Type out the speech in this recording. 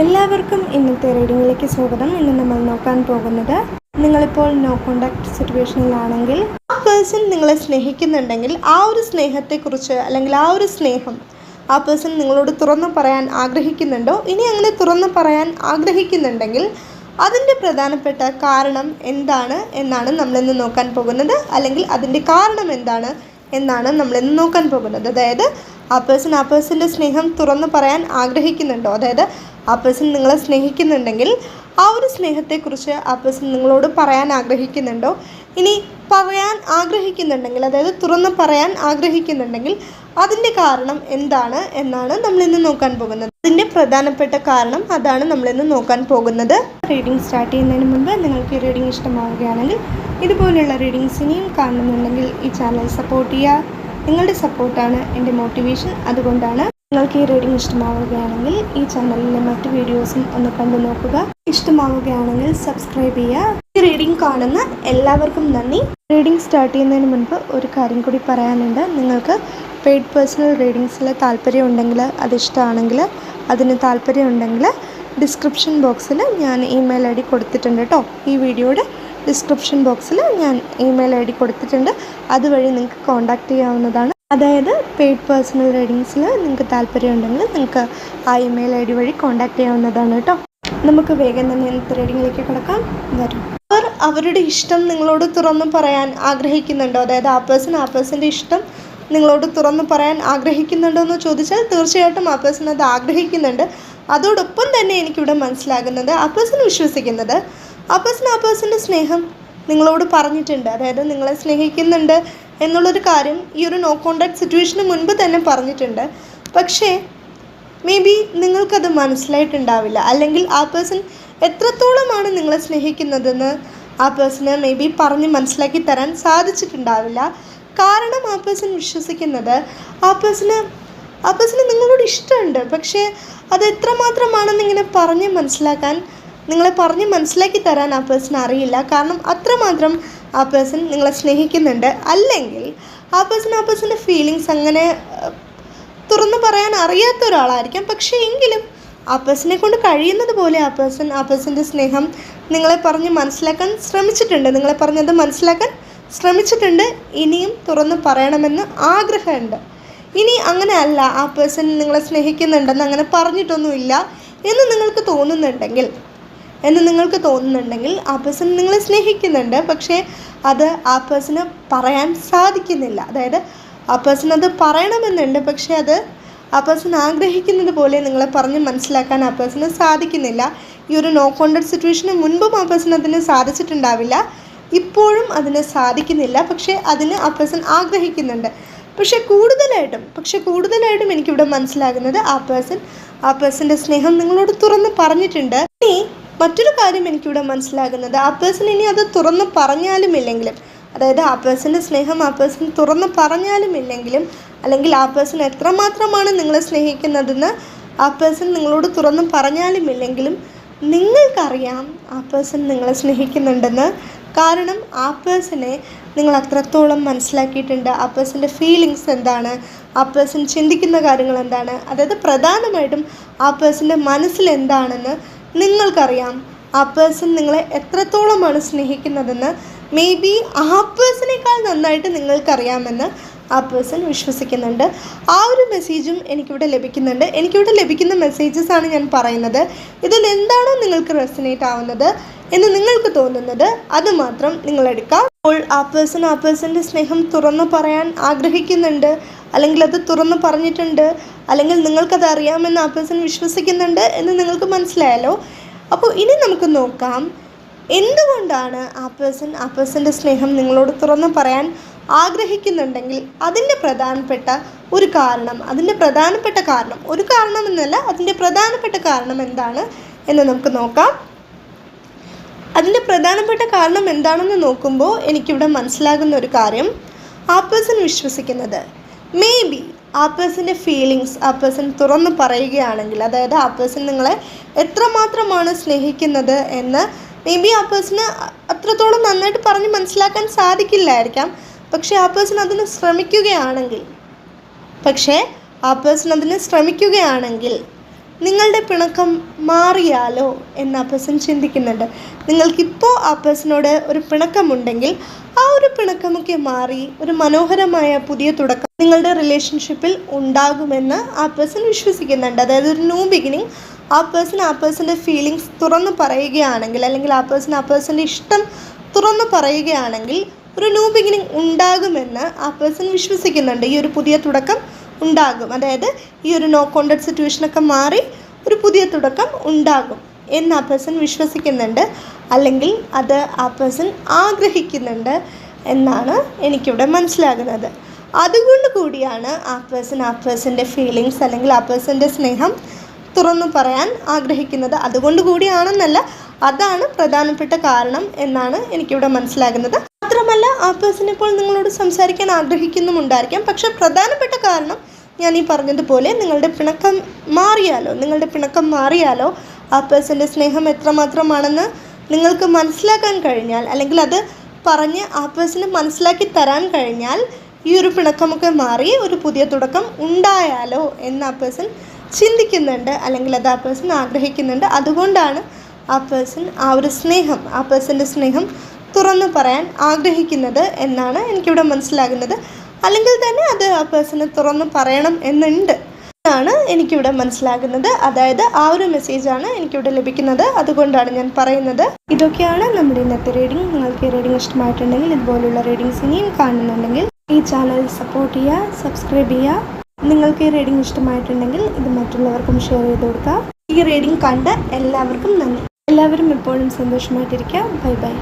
എല്ലാവർക്കും ഇന്നത്തെ റീഡിങ്ങിലേക്ക് സ്വാഗതം. ഇന്ന് നമ്മൾ നോക്കാൻ പോകുന്നത് നിങ്ങളിപ്പോൾ നോ കോണ്ടാക്ട് സിറ്റുവേഷനിലാണെങ്കിൽ ആ പേഴ്സൺ നിങ്ങളെ സ്നേഹിക്കുന്നുണ്ടെങ്കിൽ ആ ഒരു സ്നേഹത്തെക്കുറിച്ച് അല്ലെങ്കിൽ ആ ഒരു സ്നേഹം ആ പേഴ്സൺ നിങ്ങളോട് തുറന്നു പറയാൻ ആഗ്രഹിക്കുന്നുണ്ടോ? ഇനി അങ്ങനെ തുറന്നു പറയാൻ ആഗ്രഹിക്കുന്നുണ്ടെങ്കിൽ അതിന്റെ പ്രധാനപ്പെട്ട കാരണം എന്താണ് എന്നാണ് നമ്മളിന്ന് നോക്കാൻ പോകുന്നത്. അല്ലെങ്കിൽ അതിന്റെ കാരണം എന്താണ് എന്നാണ് നമ്മളിന്ന് നോക്കാൻ പോകുന്നത്. അതായത് ആ പേഴ്സൺ ആ പേഴ്സന്റെ സ്നേഹം തുറന്നു പറയാൻ ആഗ്രഹിക്കുന്നുണ്ടോ? അതായത് ആ പേഴ്സൺ നിങ്ങളെ സ്നേഹിക്കുന്നുണ്ടെങ്കിൽ ആ ഒരു സ്നേഹത്തെക്കുറിച്ച് ആ പേഴ്സൺ നിങ്ങളോട് പറയാൻ ആഗ്രഹിക്കുന്നുണ്ടോ? ഇനി പറയാൻ ആഗ്രഹിക്കുന്നുണ്ടെങ്കിൽ അതായത് തുറന്ന് പറയാൻ ആഗ്രഹിക്കുന്നുണ്ടെങ്കിൽ അതിന്റെ കാരണം എന്താണ് എന്നാണ് നമ്മളിന്ന് നോക്കാൻ പോകുന്നത്. അതിന്റെ പ്രധാനപ്പെട്ട കാരണം അതാണ് നമ്മളിന്ന് നോക്കാൻ പോകുന്നത്. റീഡിംഗ് സ്റ്റാർട്ട് ചെയ്യുന്നതിന് മുമ്പ് നിങ്ങൾക്ക് ഈ റീഡിംഗ് ഇഷ്ടമാവുകയാണെങ്കിൽ ഇതുപോലുള്ള റീഡിങ്സ് ഇനിയും കാണുന്നുണ്ടെങ്കിൽ ഈ ചാനൽ സപ്പോർട്ട് ചെയ്യുക. നിങ്ങളുടെ സപ്പോർട്ടാണ് എന്റെ മോട്ടിവേഷൻ അതുകൊണ്ടാണ് നിങ്ങൾക്ക് ഈ റീഡിംഗ് ഇഷ്ടമാവുകയാണെങ്കിൽ ഈ ചാനലിലെ മറ്റ് വീഡിയോസും ഒന്ന് കണ്ടു നോക്കുക. ഇഷ്ടമാവുകയാണെങ്കിൽ സബ്സ്ക്രൈബ് ചെയ്യുക. ഈ റീഡിംഗ് കാണുന്ന എല്ലാവർക്കും നന്ദി. റീഡിംഗ് സ്റ്റാർട്ട് ചെയ്യുന്നതിന് മുൻപ് ഒരു കാര്യം കൂടി പറയാനുണ്ട്. നിങ്ങൾക്ക് പെയ്ഡ് പേഴ്സണൽ റീഡിങ്സിൽ താല്പര്യം ഉണ്ടെങ്കിൽ അത് ഇഷ്ടമാണെങ്കിൽ അതിന് താല്പര്യം ഉണ്ടെങ്കിൽ ഡിസ്ക്രിപ്ഷൻ ബോക്സിൽ ഞാൻ ഇമെയിൽ ഐ ഡി കൊടുത്തിട്ടുണ്ട് കേട്ടോ ഈ വീഡിയോയുടെ ഡിസ്ക്രിപ്ഷൻ ബോക്സിൽ ഞാൻ ഇമെയിൽ ഐ ഡി കൊടുത്തിട്ടുണ്ട്. അതുവഴി നിങ്ങൾക്ക് കോൺടാക്റ്റ് ചെയ്യാവുന്നതാണ്. അതായത് പെയ്ഡ് പേഴ്സണൽ റീഡിങ്സിൽ നിങ്ങൾക്ക് താല്പര്യമുണ്ടെങ്കിൽ നിങ്ങൾക്ക് ആ ഇമെയിൽ ഐ ഡി വഴി കോൺടാക്റ്റ് ചെയ്യാവുന്നതാണ് കേട്ടോ. നമുക്ക് വേഗം തന്നെ ഇന്നത്തെ റീഡിങ്ങിലേക്ക് കിടക്കാം. വരും. അവർ അവരുടെ ഇഷ്ടം നിങ്ങളോട് തുറന്നു പറയാൻ ആഗ്രഹിക്കുന്നുണ്ടോ? അതായത് ആ പേഴ്സൺ ആ പേഴ്സന്റെ ഇഷ്ടം നിങ്ങളോട് തുറന്നു പറയാൻ ആഗ്രഹിക്കുന്നുണ്ടോ എന്ന് ചോദിച്ചാൽ തീർച്ചയായിട്ടും ആ പേഴ്സൺ അത് ആഗ്രഹിക്കുന്നുണ്ട്. അതോടൊപ്പം തന്നെ എനിക്കിവിടെ മനസ്സിലാകുന്നത് ആ പേഴ്സൺ വിശ്വസിക്കുന്നത് ആ പേഴ്സൺ ആ പേഴ്സന്റെ സ്നേഹം നിങ്ങളോട് പറഞ്ഞിട്ടുണ്ട്. അതായത് നിങ്ങളെ സ്നേഹിക്കുന്നുണ്ട് എന്നുള്ളൊരു കാര്യം ഈ ഒരു നോ കോണ്ടാക്ട് സിറ്റുവേഷന് മുൻപ് തന്നെ പറഞ്ഞിട്ടുണ്ട്. പക്ഷേ മേ ബി നിങ്ങൾക്കത് മനസ്സിലായിട്ടുണ്ടാവില്ല. അല്ലെങ്കിൽ ആ പേഴ്സൺ എത്രത്തോളമാണ് നിങ്ങളെ സ്നേഹിക്കുന്നതെന്ന് ആ പേഴ്സണ് മേ ബി പറഞ്ഞ് മനസ്സിലാക്കി തരാൻ സാധിച്ചിട്ടുണ്ടാവില്ല. കാരണം ആ പേഴ്സൺ വിശ്വസിക്കുന്നത് ആ പേഴ്സണ് ആ പേഴ്സണ് നിങ്ങളോട് ഇഷ്ടമുണ്ട്. പക്ഷേ അത് എത്രമാത്രമാണെന്ന് ഇങ്ങനെ പറഞ്ഞ് മനസ്സിലാക്കാൻ നിങ്ങളെ പറഞ്ഞ് മനസ്സിലാക്കി തരാൻ ആ പേഴ്സൺ അറിയില്ല. കാരണം അത്രമാത്രം ആ പേഴ്സൺ നിങ്ങളെ സ്നേഹിക്കുന്നുണ്ട്. അല്ലെങ്കിൽ ആ പേഴ്സൺ ആ പേഴ്സന്റെ ഫീലിങ്സ് അങ്ങനെ തുറന്നു പറയാൻ അറിയാത്ത ഒരാളായിരിക്കാം. പക്ഷേ എങ്കിലും ആ പേഴ്സണെ കൊണ്ട് കഴിയുന്നത് പോലെ ആ പേഴ്സൺ ആ പേഴ്സന്റെ സ്നേഹം നിങ്ങളെ പറഞ്ഞ് മനസ്സിലാക്കാൻ ശ്രമിച്ചിട്ടുണ്ട്. നിങ്ങളെ പറഞ്ഞത് മനസ്സിലാക്കാൻ ശ്രമിച്ചിട്ടുണ്ട്. ഇനിയും തുറന്ന് പറയണമെന്ന് ആഗ്രഹമുണ്ട്. ഇനി അങ്ങനെ അല്ല. ആ പേഴ്സൺ നിങ്ങളെ സ്നേഹിക്കുന്നുണ്ടെന്ന് അങ്ങനെ പറഞ്ഞിട്ടൊന്നുമില്ല എന്ന് നിങ്ങൾക്ക് തോന്നുന്നുണ്ടെങ്കിൽ എന്ന് നിങ്ങൾക്ക് തോന്നുന്നുണ്ടെങ്കിൽ ആ പേഴ്സൺ നിങ്ങളെ സ്നേഹിക്കുന്നുണ്ട്. പക്ഷേ അത് ആ പേഴ്സണ് പറയാൻ സാധിക്കുന്നില്ല. അതായത് ആ പേഴ്സൺ അത് പറയണമെന്നുണ്ട്. പക്ഷേ അത് ആ പേഴ്സൺ ആഗ്രഹിക്കുന്നത് പോലെ നിങ്ങളെ പറഞ്ഞ് മനസ്സിലാക്കാൻ ആ പേഴ്സണ് സാധിക്കുന്നില്ല. ഈ ഒരു നോ കോണ്ടക്ട് സിറ്റുവേഷന് മുൻപും ആ പേഴ്സൺ അതിന് സാധിച്ചിട്ടുണ്ടാവില്ല. ഇപ്പോഴും അതിന് സാധിക്കുന്നില്ല. പക്ഷേ അതിന് ആ പേഴ്സൺ ആഗ്രഹിക്കുന്നുണ്ട്. പക്ഷേ കൂടുതലായിട്ടും പക്ഷേ കൂടുതലായിട്ടും എനിക്കിവിടെ മനസ്സിലാകുന്നത് ആ പേഴ്സൺ ആ പേഴ്സന്റെ സ്നേഹം നിങ്ങളോട് തുറന്ന് പറഞ്ഞിട്ടുണ്ട്. ഇനി മറ്റൊരു കാര്യം എനിക്കിവിടെ മനസ്സിലാകുന്നത് ആ പേഴ്സൺ ഇനി അത് തുറന്ന് പറഞ്ഞാലും ഇല്ലെങ്കിലും അതായത് ആ പേഴ്സന്റെ സ്നേഹം ആ പേഴ്സൺ തുറന്ന് പറഞ്ഞാലും ഇല്ലെങ്കിലും അല്ലെങ്കിൽ ആ പേഴ്സൺ എത്രമാത്രമാണ് നിങ്ങളെ സ്നേഹിക്കുന്നതെന്ന് ആ പേഴ്സൺ നിങ്ങളോട് തുറന്ന് പറഞ്ഞാലും ഇല്ലെങ്കിലും നിങ്ങൾക്കറിയാം ആ പേഴ്സൺ നിങ്ങളെ സ്നേഹിക്കുന്നുണ്ടെന്ന് കാരണം ആ പേഴ്സണെ നിങ്ങൾ അത്രത്തോളം മനസ്സിലാക്കിയിട്ടുണ്ട് ആ പേഴ്സന്റെ ഫീലിങ്സ് എന്താണ് ആ പേഴ്സൺ ചിന്തിക്കുന്ന കാര്യങ്ങൾ എന്താണ് അതായത് പ്രധാനമായിട്ടും ആ പേഴ്സന്റെ മനസ്സിൽ എന്താണെന്ന് നിങ്ങൾക്കറിയാം ആ പേഴ്സൺ നിങ്ങളെ എത്രത്തോളമാണ് സ്നേഹിക്കുന്നതെന്ന് മേ ബി ആ പേഴ്സണേക്കാൾ നന്നായിട്ട് നിങ്ങൾക്കറിയാമെന്ന് ആ പേഴ്സൺ വിശ്വസിക്കുന്നുണ്ട്. ആ ഒരു മെസ്സേജും എനിക്കിവിടെ ലഭിക്കുന്നുണ്ട്. എനിക്കിവിടെ ലഭിക്കുന്ന മെസ്സേജസ് ആണ് ഞാൻ പറയുന്നത്. ഇതിൽ എന്താണോ നിങ്ങൾക്ക് റെസിനേറ്റ് ആവുന്നത് എന്ന് നിങ്ങൾക്ക് തോന്നുന്നത് അത് മാത്രം നിങ്ങൾ എടുക്കാം. അപ്പോൾ ആ പേഴ്സൺ ആ പേഴ്സന്റെ സ്നേഹം തുറന്നു പറയാൻ ആഗ്രഹിക്കുന്നുണ്ട്. അല്ലെങ്കിൽ അത് തുറന്നു പറഞ്ഞിട്ടുണ്ട്. അല്ലെങ്കിൽ നിങ്ങൾക്കത് അറിയാമെന്ന് ആ പേഴ്സൺ വിശ്വസിക്കുന്നുണ്ട് എന്ന് നിങ്ങൾക്ക് മനസ്സിലായല്ലോ? അപ്പോൾ ഇനി നമുക്ക് നോക്കാം എന്തുകൊണ്ടാണ് ആ പേഴ്സൺ ആ പേഴ്സന്റെ സ്നേഹം നിങ്ങളോട് തുറന്ന് പറയാൻ ആഗ്രഹിക്കുന്നുണ്ടെങ്കിൽ അതിന്റെ പ്രധാനപ്പെട്ട ഒരു കാരണം അതിന്റെ പ്രധാനപ്പെട്ട കാരണം ഒരു കാരണം എന്നല്ല അതിന്റെ പ്രധാനപ്പെട്ട കാരണം എന്താണ് എന്ന് നമുക്ക് നോക്കാം. അതിന്റെ പ്രധാനപ്പെട്ട കാരണം എന്താണെന്ന് നോക്കുമ്പോൾ എനിക്കിവിടെ മനസ്സിലാകുന്ന ഒരു കാര്യം ആ പേഴ്സൺ വിശ്വസിക്കുന്നത് മേ ബി ആ പേഴ്സന്റെ ഫീലിങ്സ് ആ പേഴ്സൺ തുറന്ന് പറയുകയാണെങ്കിൽ അതായത് ആ പേഴ്സൺ നിങ്ങളെ എത്രമാത്രമാണ് സ്നേഹിക്കുന്നത് എന്ന് മേ ബി ആ പേഴ്സണ് അത്രത്തോളം നന്നായിട്ട് പറഞ്ഞ് മനസ്സിലാക്കാൻ സാധിക്കില്ലായിരിക്കാം. പക്ഷേ ആ പേഴ്സൺ അതിന് ശ്രമിക്കുകയാണെങ്കിൽ പക്ഷേ ആ പേഴ്സൺ അതിന് ശ്രമിക്കുകയാണെങ്കിൽ നിങ്ങളുടെ പിണക്കം മാറിയാലോ എന്ന് ആ പേഴ്സൺ ചിന്തിക്കുന്നുണ്ട്. നിങ്ങൾക്കിപ്പോൾ ആ പേഴ്സണോട് ഒരു പിണക്കമുണ്ടെങ്കിൽ ആ ഒരു പിണക്കമൊക്കെ മാറി ഒരു മനോഹരമായ പുതിയ തുടക്കം നിങ്ങളുടെ റിലേഷൻഷിപ്പിൽ ഉണ്ടാകുമെന്ന് ആ പേഴ്സൺ വിശ്വസിക്കുന്നുണ്ട്. അതായത് ഒരു ന്യൂ ബിഗിനിങ് ആ പേഴ്സൺ ആ പേഴ്സന്റെ ഫീലിങ്സ് തുറന്ന് പറയുകയാണെങ്കിൽ അല്ലെങ്കിൽ ആ പേഴ്സൺ ആ പേഴ്സന്റെ ഇഷ്ടം തുറന്ന് പറയുകയാണെങ്കിൽ ഒരു ന്യൂ ബിഗിനിങ് ഉണ്ടാകുമെന്ന് ആ പേഴ്സൺ വിശ്വസിക്കുന്നുണ്ട്. ഈ ഒരു പുതിയ തുടക്കം ഉണ്ടാകും. അതായത് ഈ ഒരു നോ കോണ്ടക്ട് സിറ്റുവേഷനൊക്കെ മാറി ഒരു പുതിയ തുടക്കം ഉണ്ടാകും. എന്ന് ആ പേഴ്സൺ വിശ്വസിക്കുന്നുണ്ട്. അല്ലെങ്കിൽ അത് ആ പേഴ്സൺ ആഗ്രഹിക്കുന്നുണ്ട് എന്നാണ് എനിക്കിവിടെ മനസ്സിലാകുന്നത്. അതുകൊണ്ട് കൂടിയാണ് ആ പേഴ്സൺ ആ പേഴ്സന്റെ ഫീലിങ്സ് അല്ലെങ്കിൽ ആ പേഴ്സന്റെ സ്നേഹം തുറന്നു പറയാൻ ആഗ്രഹിക്കുന്നത്. അതുകൊണ്ട് കൂടിയാണെന്നല്ല അതാണ് പ്രധാനപ്പെട്ട കാരണം എന്നാണ് എനിക്കിവിടെ മനസ്സിലാകുന്നത്. മാത്രമല്ല ആ പേഴ്സൺ ഇപ്പോൾ നിങ്ങളോട് സംസാരിക്കാൻ ആഗ്രഹിക്കുന്നുമുണ്ടായിരിക്കാം. പക്ഷേ പ്രധാനപ്പെട്ട കാരണം ഞാൻ ഈ പറഞ്ഞതുപോലെ നിങ്ങളുടെ പിണക്കം മാറിയാലോ നിങ്ങളുടെ പിണക്കം മാറിയാലോ ആ പേഴ്സന്റെ സ്നേഹം എത്രമാത്രമാണെന്ന് നിങ്ങൾക്ക് മനസ്സിലാക്കാൻ കഴിഞ്ഞാൽ അല്ലെങ്കിൽ അത് പറഞ്ഞ് ആ പേഴ്സന് മനസ്സിലാക്കി തരാൻ കഴിഞ്ഞാൽ ഈ ഒരു പിണക്കമൊക്കെ മാറി ഒരു പുതിയ തുടക്കം ഉണ്ടായാലോ എന്ന് ആ പേഴ്സൺ ചിന്തിക്കുന്നുണ്ട് അല്ലെങ്കിൽ അത് ആ പേഴ്സൺ ആഗ്രഹിക്കുന്നുണ്ട്. അതുകൊണ്ടാണ് ആ പേഴ്സൺ ആ ഒരു സ്നേഹം ആ പേഴ്സന്റെ സ്നേഹം തുറന്നു പറയാൻ ആഗ്രഹിക്കുന്നത് എന്നാണ് എനിക്കിവിടെ മനസ്സിലാകുന്നത്. അല്ലെങ്കിൽ തന്നെ അത് ആ പേഴ്സണ് തുറന്നു പറയണം എന്നുണ്ട്. എന്നാണ് എനിക്കിവിടെ മനസ്സിലാകുന്നത്. അതായത് ആ ഒരു മെസ്സേജാണ് എനിക്കിവിടെ ലഭിക്കുന്നത്. അതുകൊണ്ടാണ് ഞാൻ പറയുന്നത്. ഇതൊക്കെയാണ് നമ്മുടെ ഇന്നത്തെ റീഡിംഗ് നിങ്ങൾക്ക് ഈ റീഡിംഗ് ഇഷ്ടമായിട്ടുണ്ടെങ്കിൽ ഇതുപോലുള്ള റീഡിങ്സ് ഇനിയും കാണുന്നുണ്ടെങ്കിൽ ഈ ചാനൽ സപ്പോർട്ട് ചെയ്യുക സബ്സ്ക്രൈബ് ചെയ്യുക. നിങ്ങൾക്ക് ഈ റീഡിംഗ് ഇഷ്ടമായിട്ടുണ്ടെങ്കിൽ ഇത് മറ്റുള്ളവർക്കും ഷെയർ ചെയ്ത് കൊടുക്കുക. ഈ റീഡിംഗ് കണ്ട എല്ലാവർക്കും നന്ദി. എല്ലാവരും എപ്പോഴും സന്തോഷമായിട്ടിരിക്കുക. Bye bye